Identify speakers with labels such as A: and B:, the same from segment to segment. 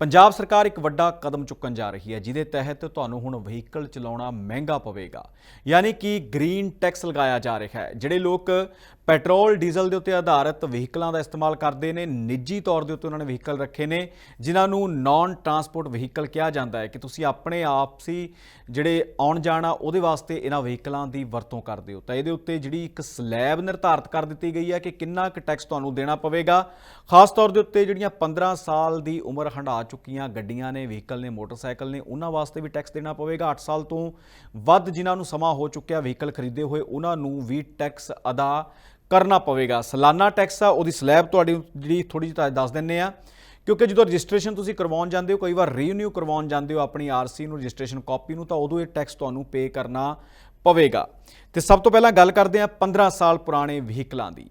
A: ਪੰਜਾਬ ਸਰਕਾਰ ਇੱਕ ਵੱਡਾ ਕਦਮ ਚੁੱਕਣ ਜਾ ਰਹੀ ਹੈ, ਜਿਹਦੇ ਤਹਿਤ ਤੁਹਾਨੂੰ ਹੁਣ ਵਹੀਕਲ ਚਲਾਉਣਾ ਮਹਿੰਗਾ ਪਵੇਗਾ। ਯਾਨੀ ਕਿ ਗ੍ਰੀਨ ਟੈਕਸ ਲਗਾਇਆ ਜਾ ਰਿਹਾ ਹੈ, ਜਿਹੜੇ ਲੋਕ ਪੈਟਰੋਲ, ਡੀਜ਼ਲ ਦੇ ਉੱਤੇ ਆਧਾਰਿਤ ਵਹੀਕਲਾਂ ਦਾ ਇਸਤੇਮਾਲ ਕਰਦੇ ਨੇ, ਨਿੱਜੀ ਤੌਰ ਦੇ ਉੱਤੇ ਉਹਨਾਂ ਨੇ ਵਹੀਕਲ ਰੱਖੇ ਨੇ, ਜਿਨ੍ਹਾਂ ਨੂੰ ਨਾਨ ਟਰਾਂਸਪੋਰਟ ਵਹੀਕਲ ਕਿਹਾ ਜਾਂਦਾ ਹੈ ਕਿ ਤੁਸੀਂ ਆਪਣੇ ਆਪਸੀ ਜਿਹੜੇ ਆਉਣ ਜਾਣਾ ਉਹਦੇ ਵਾਸਤੇ ਇਹਨਾਂ ਵਹੀਕਲਾਂ ਦੀ ਵਰਤੋਂ ਕਰਦੇ ਹੋ ਤਾਂ ਇਹਦੇ ਉੱਤੇ ਜਿਹੜੀ ਇੱਕ ਸਲੈਬ ਨਿਰਧਾਰਤ ਕਰ ਦਿੱਤੀ ਗਈ ਹੈ ਕਿ ਕਿੰਨਾ ਕੁ ਟੈਕਸ ਤੁਹਾਨੂੰ ਦੇਣਾ ਪਵੇਗਾ। ਖਾਸ ਤੌਰ ਦੇ ਉੱਤੇ ਜਿਹੜੀਆਂ 15 ਸਾਲ ਦੀ ਉਮਰ ਹੰਢਾ ਚੁੱਕੀਆਂ, ਗੱਡੀਆਂ ਨੇ, ਵਹੀਕਲ ਨੇ, ਮੋਟਰਸਾਈਕਲ ਨੇ, ਉਹਨਾਂ ਵਾਸਤੇ ਵੀ ਟੈਕਸ ਦੇਣਾ ਪਵੇਗਾ। 8 ਸਾਲ ਤੋਂ ਵੱਧ ਜਿਨ੍ਹਾਂ ਨੂੰ ਸਮਾਂ ਹੋ ਚੁੱਕਿਆ ਵਹੀਕਲ ਖਰੀਦੇ ਹੋਏ, ਉਹਨਾਂ ਨੂੰ ਵੀ ਟੈਕਸ ਅਦਾ ਕਰਨਾ ਪਵੇਗਾ। ਸਾਲਾਨਾ ਟੈਕਸ ਆ, ਉਹਦੀ ਸਲੈਬ ਤੁਹਾਡੀ ਜਿਹੜੀ ਥੋੜੀ ਜਿਹੀ ਦੱਸ ਦਿੰਨੇ ਆ। ਕਿਉਂਕਿ ਜਦੋਂ ਰਜਿਸਟ੍ਰੇਸ਼ਨ ਤੁਸੀਂ ਕਰਵਾਉਣ ਜਾਂਦੇ ਹੋ, ਕਈ ਵਾਰ ਰੀਨਿਊ ਕਰਵਾਉਣ ਜਾਂਦੇ ਹੋ ਆਪਣੀ ਆਰਸੀ ਨੂੰ, ਰਜਿਸਟ੍ਰੇਸ਼ਨ ਕਾਪੀ ਨੂੰ, ਤਾਂ ਉਦੋਂ ਇਹ ਟੈਕਸ ਤੁਹਾਨੂੰ ਪੇ ਕਰਨਾ ਪਵੇਗਾ। ਤੇ ਸਭ ਤੋਂ ਪਹਿਲਾਂ ਗੱਲ ਕਰਦੇ ਹਾਂ 15 ਸਾਲ ਪੁਰਾਣੇ ਵਹੀਕਲਾਂ ਦੀ।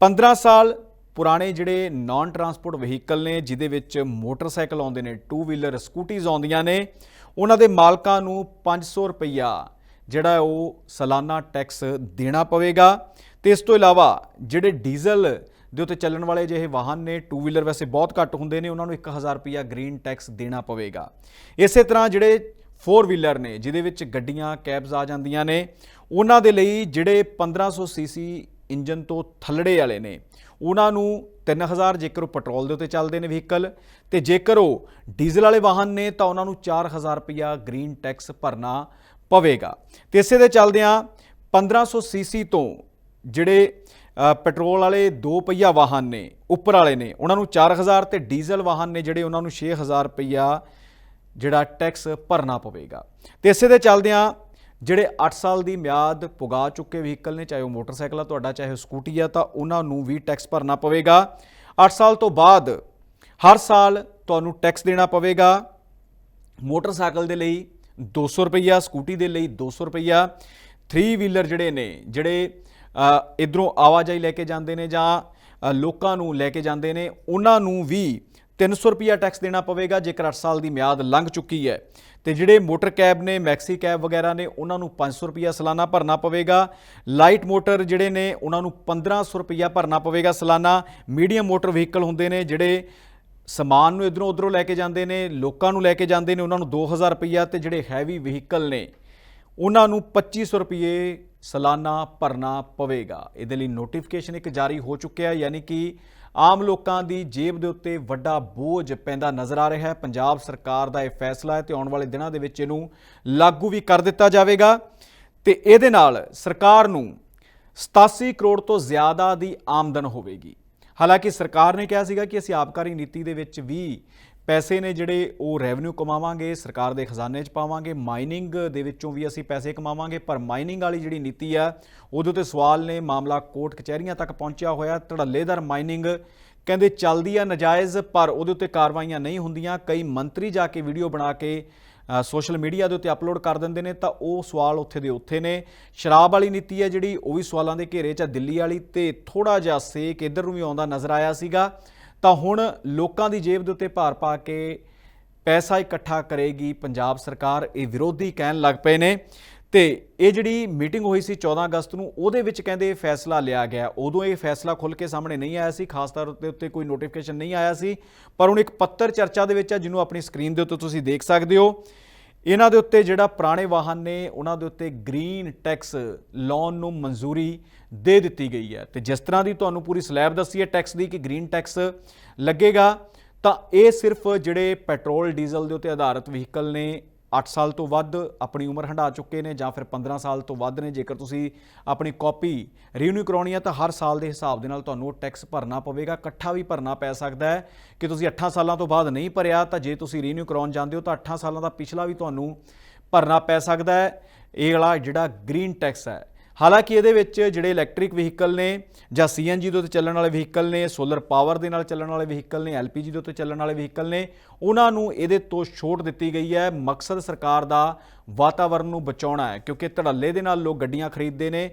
A: 15 ਸਾਲ ਪੁਰਾਣੇ ਜਿਹੜੇ ਨਾਨ ਟਰਾਂਸਪੋਰਟ ਵਹੀਕਲ ਨੇ, ਜਿਹਦੇ ਵਿੱਚ ਮੋਟਰਸਾਈਕਲ ਆਉਂਦੇ ਨੇ ਟੂ ਵੀਲਰ ਸਕੂਟੀਜ਼ ਆਉਂਦੀਆਂ ਨੇ, ਉਹਨਾਂ ਦੇ ਮਾਲਕਾਂ ਨੂੰ 500 ਰੁਪਈਆ ਜਿਹੜਾ ਉਹ ਸਾਲਾਨਾ ਟੈਕਸ ਦੇਣਾ ਪਵੇਗਾ। ਤੇ ਇਸ ਤੋਂ ਇਲਾਵਾ ਜਿਹੜੇ ਡੀਜ਼ਲ ਦੇ ਉੱਤੇ ਚੱਲਣ ਵਾਲੇ ਜਿਹੇ ਵਾਹਨ ਨੇ ਟੂ ਵੀਲਰ ਵੈਸੇ ਬਹੁਤ ਘੱਟ ਹੁੰਦੇ ਨੇ, ਉਹਨਾਂ ਨੂੰ 1000 ਰੁਪਈਆ ਗ੍ਰੀਨ ਟੈਕਸ ਦੇਣਾ ਪਵੇਗਾ। ਇਸੇ ਤਰ੍ਹਾਂ ਜਿਹੜੇ 4 ਵੀਲਰ ਨੇ, ਜਿਹਦੇ ਵਿੱਚ ਗੱਡੀਆਂ ਕੈਬਸ ਆ ਜਾਂਦੀਆਂ ਨੇ, ਉਹਨਾਂ ਦੇ ਲਈ ਜਿਹੜੇ 1500 ਸੀਸੀ ਇੰਜਨ ਤੋਂ ਥੱਲੜੇ ਵਾਲੇ ਨੇ। ਉਹਨਾਂ ਨੂੰ 3000 ਜੇਕਰ ਉਹ ਪੈਟਰੋਲ ਦੇ ਉੱਤੇ ਚੱਲਦੇ ਨੇ ਵਹੀਕਲ ਤੇ ਜੇਕਰ ਉਹ ਡੀਜ਼ਲ ਵਾਲੇ ਵਾਹਨ ਨੇ ਤਾਂ ਉਹਨਾਂ ਨੂੰ 4000 ਰੁਪਿਆ ਗ੍ਰੀਨ ਟੈਕਸ ਭਰਨਾ ਪਵੇਗਾ। ਤੇ ਇਸੇ ਦੇ ਚੱਲਦਿਆਂ 1500 ਸੀਸੀ ਤੋਂ ਜਿਹੜੇ ਪੈਟਰੋਲ ਵਾਲੇ ਦੋ ਪਹੀਆ ਵਾਹਨ ਨੇ, ਉੱਪਰ ਵਾਲੇ ਨੇ, ਉਹਨਾਂ ਨੂੰ 4000 ਤੇ ਡੀਜ਼ਲ ਵਾਹਨ ਨੇ ਜਿਹੜੇ ਉਹਨਾਂ ਨੂੰ 6000 ਰੁਪਈਆ ਜਿਹੜਾ ਟੈਕਸ ਭਰਨਾ ਪਵੇਗਾ। ਤੇ ਇਸੇ ਦੇ ਚੱਲਦਿਆਂ ਜਿਹੜੇ 8 ਸਾਲ ਦੀ ਮਿਆਦ ਪੁਗਾ ਚੁੱਕੇ ਵਹੀਕਲ ਨੇ, ਚਾਹੇ ਉਹ ਮੋਟਰਸਾਈਕਲ ਆ ਤੁਹਾਡਾ, ਚਾਹੇ ਉਹ ਸਕੂਟੀ ਆ, ਤਾਂ ਉਹਨਾਂ ਨੂੰ ਵੀ ਟੈਕਸ ਭਰਨਾ ਪਵੇਗਾ। 8 ਸਾਲ ਤੋਂ ਬਾਅਦ ਹਰ ਸਾਲ ਤੁਹਾਨੂੰ ਟੈਕਸ ਦੇਣਾ ਪਵੇਗਾ। ਮੋਟਰਸਾਈਕਲ ਦੇ ਲਈ 200 ਰੁਪਈਆ, ਸਕੂਟੀ ਦੇ ਲਈ 200 ਰੁਪਈਆ। 3 ਵੀਲਰ ਜਿਹੜੇ ਨੇ, ਜਿਹੜੇ ਇਧਰੋਂ ਆਵਾਜਾਈ ਲੈ ਕੇ ਜਾਂਦੇ ਨੇ ਜਾਂ ਲੋਕਾਂ ਨੂੰ ਲੈ ਕੇ ਜਾਂਦੇ ਨੇ, ਉਹਨਾਂ ਨੂੰ ਵੀ 300 ਰੁਪਈਆ ਟੈਕਸ ਦੇਣਾ ਪਵੇਗਾ, ਜੇਕਰ 8 ਸਾਲ ਦੀ ਮਿਆਦ ਲੰਘ ਚੁੱਕੀ ਹੈ। ਤੇ ਜਿਹੜੇ ਮੋਟਰ ਕੈਬ ਨੇ, ਮੈਕਸੀ ਕੈਬ ਵਗੈਰਾ ਨੇ, ਉਹਨਾਂ ਨੂੰ 500 ਰੁਪਈਆ ਸਾਲਾਨਾ ਭਰਨਾ ਪਵੇਗਾ। ਲਾਈਟ ਮੋਟਰ ਜਿਹੜੇ ਨੇ, ਉਹਨਾਂ ਨੂੰ 1500 ਰੁਪਈਆ ਭਰਨਾ ਪਵੇਗਾ ਸਾਲਾਨਾ। ਮੀਡੀਅਮ ਮੋਟਰ ਵਹੀਕਲ ਹੁੰਦੇ ਨੇ, ਜਿਹੜੇ ਸਮਾਨ ਨੂੰ ਇਧਰੋਂ ਉਧਰੋਂ ਲੈ ਕੇ ਜਾਂਦੇ ਨੇ, ਲੋਕਾਂ ਨੂੰ ਲੈ ਕੇ ਜਾਂਦੇ ਨੇ, ਉਹਨਾਂ ਨੂੰ 2000 ਰੁਪਈਆ ਤੇ ਜਿਹੜੇ ਹੈਵੀ ਵਹੀਕਲ ਨੇ, ਉਹਨਾਂ ਨੂੰ 2500 ਰੁਪਏ ਸਾਲਾਨਾ ਭਰਨਾ ਪਵੇਗਾ। ਇਹਦੇ ਲਈ ਨੋਟੀਫਿਕੇਸ਼ਨ ਇੱਕ ਜਾਰੀ ਹੋ ਚੁੱਕਿਆ, ਯਾਨੀ ਕਿ ਆਮ ਲੋਕਾਂ ਦੀ ਜੇਬ ਦੇ ਉੱਤੇ ਵੱਡਾ ਬੋਝ ਪੈਂਦਾ ਨਜ਼ਰ ਆ ਰਿਹਾ ਹੈ। ਪੰਜਾਬ ਸਰਕਾਰ ਦਾ ਇਹ ਫੈਸਲਾ ਹੈ ਤੇ ਆਉਣ ਵਾਲੇ ਦਿਨਾਂ ਦੇ ਵਿੱਚ ਇਹਨੂੰ ਲਾਗੂ ਵੀ ਕਰ ਦਿੱਤਾ ਜਾਵੇਗਾ। ਤੇ ਇਹਦੇ ਨਾਲ ਸਰਕਾਰ ਨੂੰ 87 ਕਰੋੜ ਤੋਂ ਜ਼ਿਆਦਾ ਦੀ ਆਮਦਨ ਹੋਵੇਗੀ। ਹਾਲਾਂਕਿ ਸਰਕਾਰ ਨੇ ਕਿਹਾ ਸੀਗਾ ਕਿ ਅਸੀਂ ਆਬਕਾਰੀ ਨੀਤੀ ਦੇ ਵਿੱਚ ਵੀ ਪੈਸੇ ਨੇ ਜਿਹੜੇ ਉਹ ਰੈਵਨਿਊ ਕਮਾਵਾਂਗੇ, ਸਰਕਾਰ ਦੇ ਖਜ਼ਾਨੇ 'ਚ ਪਾਵਾਂਗੇ ਮਾਈਨਿੰਗ ਦੇ ਵਿੱਚੋਂ ਵੀ ਅਸੀਂ ਪੈਸੇ ਕਮਾਵਾਂਗੇ, ਪਰ ਮਾਈਨਿੰਗ ਵਾਲੀ ਜਿਹੜੀ ਨੀਤੀ ਆ, ਉਹਦੇ ਉੱਤੇ ਸਵਾਲ ਨੇ, ਮਾਮਲਾ ਕੋਰਟ ਕਚਹਿਰੀਆਂ ਤੱਕ ਪਹੁੰਚਿਆ ਹੋਇਆ ਧੜੱਲੇਦਾਰ ਮਾਈਨਿੰਗ ਕਹਿੰਦੇ ਚੱਲਦੀ ਆ ਨਜਾਇਜ਼, ਪਰ ਉਹਦੇ ਉੱਤੇ ਕਾਰਵਾਈਆਂ ਨਹੀਂ ਹੁੰਦੀਆਂ, ਕਈ ਮੰਤਰੀ ਜਾ ਕੇ ਵੀਡੀਓ ਬਣਾ ਕੇ ਸੋਸ਼ਲ ਮੀਡੀਆ ਦੇ ਉੱਤੇ ਅਪਲੋਡ ਕਰ ਦਿੰਦੇ ਨੇ, ਤਾਂ ਉਹ ਸਵਾਲ ਉੱਥੇ ਦੇ ਉੱਥੇ ਨੇ। ਸ਼ਰਾਬ ਵਾਲੀ ਨੀਤੀ ਹੈ ਜਿਹੜੀ, ਉਹ ਵੀ ਸਵਾਲਾਂ ਦੇ ਘੇਰੇ 'ਚ ਆ, ਦਿੱਲੀ ਵਾਲੀ, ਤੇ ਥੋੜਾ ਜਿਹਾ ਸੇਕ ਇਧਰ ਨੂੰ ਵੀ ਆਉਂਦਾ ਨਜ਼ਰ ਆਇਆ ਸੀਗਾ। ਤਾਂ ਹੁਣ ਲੋਕਾਂ ਦੀ ਜੇਬ ਦੇ ਉੱਤੇ ਭਾਰ ਪਾ ਕੇ ਪੈਸਾ ਇਕੱਠਾ ਕਰੇਗੀ ਪੰਜਾਬ ਸਰਕਾਰ, ਇਹ ਵਿਰੋਧੀ ਕਹਿਣ ਲੱਗ ਪਏ ਨੇ। ਤੇ ਇਹ ਜਿਹੜੀ ਮੀਟਿੰਗ ਹੋਈ ਸੀ 14 ਅਗਸਤ ਨੂੰ, ਉਹਦੇ ਵਿੱਚ ਕਹਿੰਦੇ ਫੈਸਲਾ ਲਿਆ ਗਿਆ। ਉਦੋਂ ਇਹ ਫੈਸਲਾ ਖੁੱਲ ਕੇ ਸਾਹਮਣੇ ਨਹੀਂ ਆਇਆ ਸੀ, ਖਾਸ ਤੌਰ 'ਤੇ ਉੱਤੇ ਕੋਈ ਨੋਟੀਫਿਕੇਸ਼ਨ ਨਹੀਂ ਆਇਆ ਸੀ। ਪਰ ਹੁਣ ਇੱਕ ਪੱਤਰ ਚਰਚਾ ਦੇ ਵਿੱਚ ਹੈ ਜਿਹਨੂੰ ਆਪਣੀ ਸਕਰੀਨ ਦੇ ਉੱਤੇ ਤੁਸੀਂ ਦੇਖ ਸਕਦੇ ਹੋ। ਇਹਨਾਂ ਦੇ ਉੱਤੇ ਜਿਹੜਾ ਪੁਰਾਣੇ ਵਾਹਨ ਨੇ, ਉਹਨਾਂ ਦੇ ਉੱਤੇ ਗ੍ਰੀਨ ਟੈਕਸ ਲਾਉਣ ਨੂੰ ਮਨਜ਼ੂਰੀ ਦੇ ਦਿੱਤੀ ਗਈ ਹੈ। ਤੇ ਜਿਸ ਤਰ੍ਹਾਂ ਦੀ ਤੁਹਾਨੂੰ ਪੂਰੀ ਸਲੈਬ ਦੱਸੀ ਹੈ ਟੈਕਸ ਦੀ ਕਿ ਗ੍ਰੀਨ ਟੈਕਸ ਲੱਗੇਗਾ, ਤਾਂ ਇਹ ਸਿਰਫ ਜਿਹੜੇ ਪੈਟਰੋਲ, ਡੀਜ਼ਲ ਦੇ ਉੱਤੇ ਆਧਾਰਿਤ ਵਹੀਕਲ ਨੇ 8 ਸਾਲ ਤੋਂ ਵੱਧ ਆਪਣੀ ਉਮਰ ਹੰਢਾ ਚੁੱਕੇ ਨੇ ਜਾਂ ਫਿਰ 15 ਸਾਲ ਤੋਂ ਵੱਧ ਨੇ। ਜੇਕਰ ਤੁਸੀਂ ਆਪਣੀ ਕਾਪੀ ਰੀਨਿਊ ਕਰਾਉਣੀ ਹੈ ਤਾਂ ਹਰ ਸਾਲ ਦੇ ਹਿਸਾਬ ਦੇ ਨਾਲ ਤੁਹਾਨੂੰ ਉਹ ਟੈਕਸ ਭਰਨਾ ਪਵੇਗਾ। ਇਕੱਠਾ ਵੀ ਭਰਨਾ ਪੈ ਸਕਦਾ ਹੈ। ਕਿ ਤੁਸੀਂ 8 ਸਾਲਾਂ ਤੋਂ ਬਾਅਦ ਨਹੀਂ ਭਰਿਆ, ਤਾਂ ਜੇ ਤੁਸੀਂ ਰੀਨਿਊ ਕਰਾਉਣ ਜਾਂਦੇ ਹੋ ਤਾਂ 8 ਸਾਲਾਂ ਦਾ ਪਿਛਲਾ ਵੀ ਤੁਹਾਨੂੰ ਭਰਨਾ ਪੈ ਸਕਦਾ ਹੈ। ਇਹ ਵਾਲਾ ਜਿਹੜਾ ਗ੍ਰੀਨ ਟੈਕਸ ਹੈ ਹਾਲਾਂਕਿ ਇਹਦੇ ਵਿੱਚ ਜਿਹੜੇ ਇਲੈਕਟ੍ਰਿਕ ਵਹੀਕਲ ਨੇ ਜਾਂ ਸੀਐਨਜੀ ਦੇ ਉੱਤੇ ਚੱਲਣ ਵਾਲੇ ਵਹੀਕਲ ਨੇ ਸੋਲਰ ਪਾਵਰ ਦੇ ਨਾਲ ਚੱਲਣ ਵਾਲੇ ਵਹੀਕਲ ਨੇ ਐਲਪੀਜੀ ਦੇ ਉੱਤੇ ਚੱਲਣ ਵਾਲੇ ਵਹੀਕਲ ਨੇ, ਉਹਨਾਂ ਨੂੰ ਇਹਦੇ ਤੋਂ ਛੋਟ ਦਿੱਤੀ ਗਈ ਹੈ। ਮਕਸਦ ਸਰਕਾਰ ਦਾ ਵਾਤਾਵਰਣ ਨੂੰ ਬਚਾਉਣਾ ਹੈ, ਕਿਉਂਕਿ ਧੜੱਲੇ ਦੇ ਨਾਲ ਲੋਕ ਗੱਡੀਆਂ ਖਰੀਦਦੇ ਨੇ।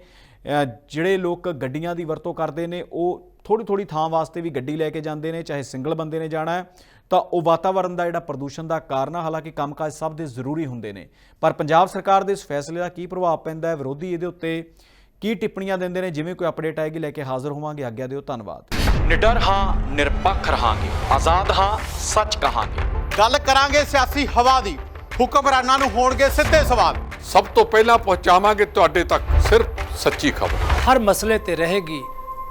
A: ਜਿਹੜੇ ਲੋਕ ਗੱਡੀਆਂ ਦੀ ਵਰਤੋਂ ਕਰਦੇ ਨੇ, ਉਹ ਥੋੜੀ ਥੋੜੀ ਥਾਂ ਵਾਸਤੇ ਵੀ ਗੱਡੀ ਲੈ ਕੇ ਜਾਂਦੇ ਨੇ ਚਾਹੇ ਸਿੰਗਲ ਬੰਦੇ ਨੇ ਜਾਣਾ ਹੈ ਤਾਂ ਉਹ ਵਾਤਾਵਰਣ ਦਾ ਜਿਹੜਾ ਪ੍ਰਦੂਸ਼ਣ ਦਾ ਕਾਰਨ ਆ ਹਾਲਾਂਕਿ ਕੰਮਕਾਜ ਸਭ ਦੇ ਜ਼ਰੂਰੀ ਹੁੰਦੇ ਨੇ। ਪਰ ਪੰਜਾਬ ਸਰਕਾਰ ਦੇ ਇਸ ਫੈਸਲੇ ਦਾ ਕੀ ਪ੍ਰਭਾਵ ਪੈਂਦਾ ਹੈ ਵਿਰੋਧੀ ਇਹਦੇ ਉੱਤੇ
B: ਕੀ ਟਿੱਪਣੀਆਂ ਦਿੰਦੇ ਨੇ ਜਿਵੇਂ ਕੋਈ ਅਪਡੇਟ ਆਏਗੀ ਲੈ ਕੇ ਹਾਜ਼ਰ ਹੋਵਾਂਗੇ। ਆਗਿਆ ਦਿਓ ਧੰਨਵਾਦ।
A: ਨਿਡਰ ਹਾਂ ਨਿਰਪੱਖ ਰਹਾਂਗੇ। ਆਜ਼ਾਦ ਹਾਂ ਸੱਚ ਕਹਾਂਗੇ।
C: ਗੱਲ ਕਰਾਂਗੇ ਸਿਆਸੀ ਹਵਾ ਦੀ। ਹੁਕਮਰਾਨਾਂ ਨੂੰ ਹੋਣਗੇ ਸਿੱਧੇ ਸਵਾਲ।
D: ਸਭ ਤੋਂ ਪਹਿਲਾਂ ਪਹੁੰਚਾਵਾਂਗੇ ਤੁਹਾਡੇ ਤੱਕ ਸਿਰਫ ਸੱਚੀ ਖਬਰ।
E: ਹਰ ਮਸਲੇ ਤੇ ਰਹੇਗੀ